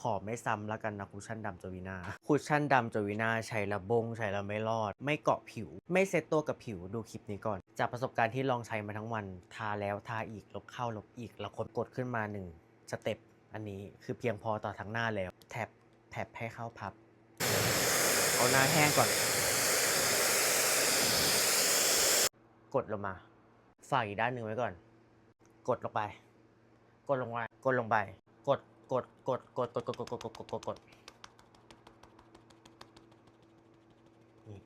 ขอไม่ซ้ำแล้วกันนะคุชชั่นดำจวินาคุชชั่นดำจวินาใช้และบงใช้แล้วไม่รอด ไม่เกาะผิว ไม่เซ็ตตัวกับผิวดูคลิปนี้ก่อน จากประสบการณ์ที่ลองใช้มาทั้งวัน ทาแล้วทาอีกลบเข้าลบอีกแล้วกดกดขึ้นมาหนึ่งสเต็ปอันนี้คือเพียงพอต่อทั้งหน้าแล้ว แท็บแท็บให้เข้าพับ เอาหน้าแห้งก่อน กดลงมาฝ่ายอีกด้านหนึ่งไว้ก่อน กดลงไป กดลงไปกดลงไป กดกดกดกดกดกดกดกดกดกด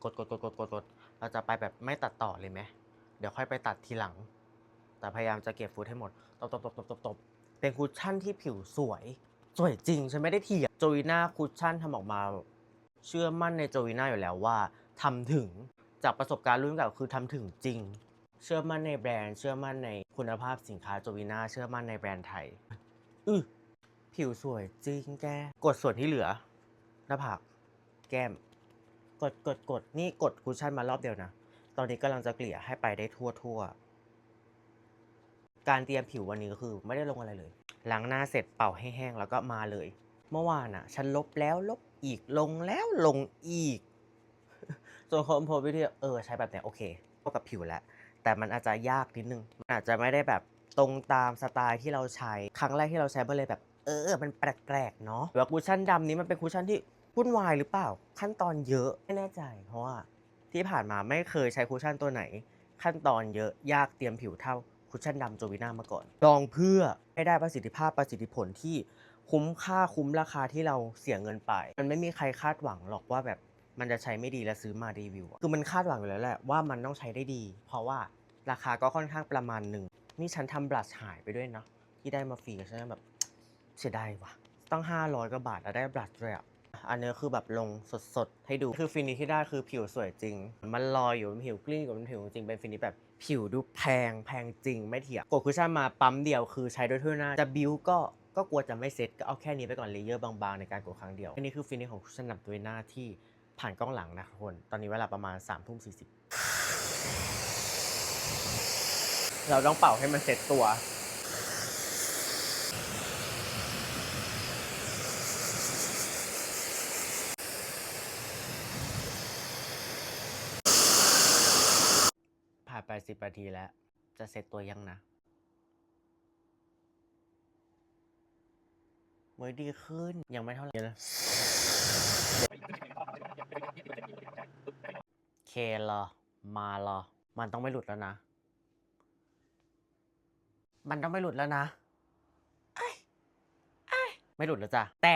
กดกดกดกดกดกดกดเราจะไปแบบไม่ตัดต่อเลยไหมเดี๋ยวค่อยไปตัดทีหลัง แต่พยายามจะเก็บฟุตให้หมดตบตบตบตบตบตบเป็นคุชชั่นที่ผิวสวย สวยจริงฉันไม่ได้เถียงโจวีน่าคุชชั่นทำออกมา เชื่อมั่นในโจวีน่าอยู่แล้วว่าทำถึงจากประสบการณ์รุ่นเก่าคือทำถึงจริง เชื่อมั่นในแบรนด์ เชื่อมั่นในคุณภาพสินค้าโจวีน่าเชื่อมั่นในแบรนด์ไทยอือ ผิวสวยจริงแก กดส่วนที่เหลือ หน้าผาก แก้ม กดกดกดนี่กดคุชชั่นมารอบเดียวนะ ตอนนี้กำลังจะเกลี่ยให้ไปได้ทั่วทั่วๆการเตรียมผิววันนี้ก็คือ ไม่ได้ลงอะไรเลย ล้างหน้าเสร็จเป่าให้แห้งแล้วก็มาเลย เมื่อวานอะ ฉันลบแล้วลบอีกลงแล้วลงอีกจนคนพบวิธีเออใช้แบบเนี้ยโอเคเข้ากับผิวแล้ว แต่มันอาจจะยากนิดนึง มันอาจจะไม่ได้แบบตรงตามสไตล์ที่เราใช้ ครั้งแรกที่เราใช้มันเลยแบบ เออ มันแปลกๆเนาะแบบคุชชั่นดำนี้มันเป็นคุชชั่นที่วุ่นวายหรือเปล่า ขั้นตอนเยอะไม่แน่ใจ เพราะว่าที่ผ่านมาไม่เคยใช้คุชชั่นตัวไหน ขั้นตอนเยอะยากเตรียมผิวเท่าคุชชั่นดำโจวิน่ามาก่อนลองเพื่อให้ได้ประสิทธิภาพประสิทธิผลที่คุ้มค่าคุ้มราคาที่เราเสียเงินไป มันไม่มีใครคาดหวังหรอกว่าแบบมันจะใช้ไม่ดีแล้วซื้อมารีวิว คือมันคาดหวังอยู่แล้วแหละว่ามันต้องใช้ได้ดี เพราะว่าราคาก็ค่อนข้างประมาณหนึ่ง นี่ฉันทำบลัชหายไปด้วยนะที่ได้มาฟรีฉันแบบ เสียดายว่ะ ตั้ง 500กว่าบาทแล้วได้บลัชด้วยอะอันนี้คือแบบลงสดๆ ให้ดูคือฟินิชที่ได้คือผิวสวยจริง มันลอยอยู่บนผิวกลิ้งอยู่บนผิวจริงเป็นฟินิชแบบผิวดูแพงแพงจริงไม่เถียงกดคุชชั่นมาปั๊มเดียวคือใช้ด้วยทั่วหน้าจะบิวก็ก็กลัวจะไม่เซ็ตก็เอาแค่นี้ไปก่อนเลเยอร์บางๆ ในการกดครั้งเดียวอันนี้คือฟินิชของคุชชั่นหนับตัวหน้าที่ผ่านกล้องหลังนะทุกคนตอนนี้เวลาประมาณ3ามทุ่มสีเราต้องเป่าให้มันเซ็ตตัวานไปสิบนาทีแล้ว จะเสร็จตัวยังนะเมื่อดีขึ้นยังไม่เท่าไหร่นะเคเหรอมาเหรอมันต้องไม่หลุดแล้วนะ มันต้องไม่หลุดแล้วนะไม่หลุดแล้วจ้ะแต่